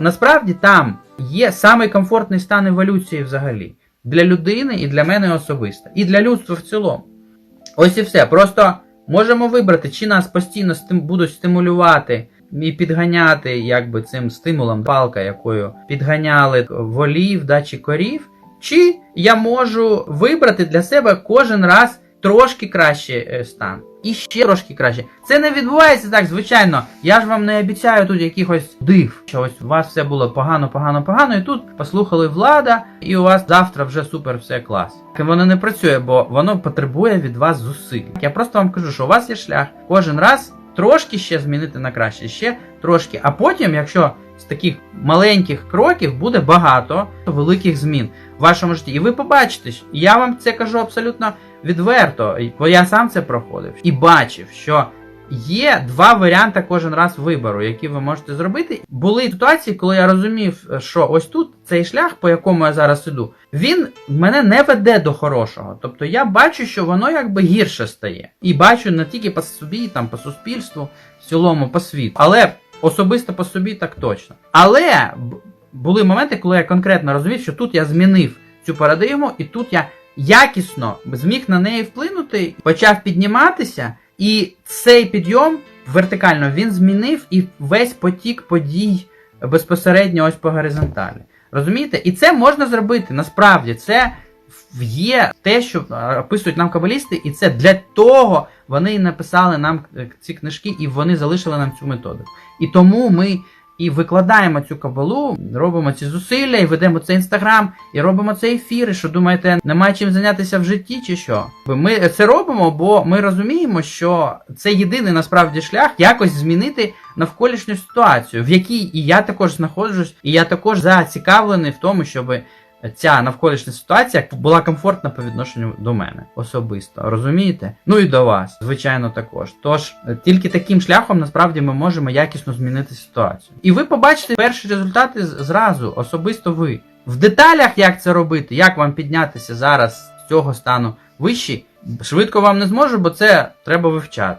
Насправді там є самий комфортний стан еволюції взагалі. Для людини і для мене особисто. І для людства в цілому. Ось і все. Просто можемо вибрати, чи нас постійно стим- будуть стимулювати і підганяти якби цим стимулом, палка, якою підганяли волів да, чи корів, чи я можу вибрати для себе кожен раз трошки кращий е, стан. І ще трошки краще. Це не відбувається так, звичайно. Я ж вам не обіцяю тут якихось див, що ось у вас все було погано, погано, погано, і тут послухали влада, і у вас завтра вже супер все клас. Воно не працює, бо воно потребує від вас зусиль. Я просто вам кажу, що у вас є шлях кожен раз трошки ще змінити на краще, ще трошки. А потім, якщо з таких маленьких кроків буде багато великих змін в вашому житті, і ви побачите, я вам це кажу абсолютно відверто, бо я сам це проходив і бачив, що є два варіанти кожен раз вибору, які ви можете зробити. Були ситуації, коли я розумів, що ось тут цей шлях, по якому я зараз іду, він мене не веде до хорошого. Тобто я бачу, що воно якби гірше стає. І бачу не тільки по собі, там по суспільству, в цілому по світу, але особисто по собі так точно. Але були моменти, коли я конкретно розумів, що тут я змінив цю парадигму, і тут я якісно зміг на неї вплинути, почав підніматися, і цей підйом вертикально він змінив і весь потік подій безпосередньо ось по горизонталі. Розумієте? І це можна зробити. Насправді це є те, що описують нам кабалісти, і це для того вони написали нам е, ці книжки, і вони залишили нам цю методику. І тому ми і викладаємо цю кабалу, робимо ці зусилля, і ведемо цей інстаграм, і робимо цей ефір. І що думаєте, немає чим зайнятися в житті, чи що? Ми це робимо, бо ми розуміємо, що це єдиний насправді шлях якось змінити навколишню ситуацію, в якій і я також знаходжусь, і я також зацікавлений в тому, щоб ця навколишня ситуація була комфортна по відношенню до мене особисто. Розумієте? Ну і до вас, звичайно, також. Тож тільки таким шляхом насправді ми можемо якісно змінити ситуацію. І ви побачите перші результати зразу, особисто ви. В деталях, як це робити, як вам піднятися зараз з цього стану вищий, швидко вам не зможу, бо це треба вивчати.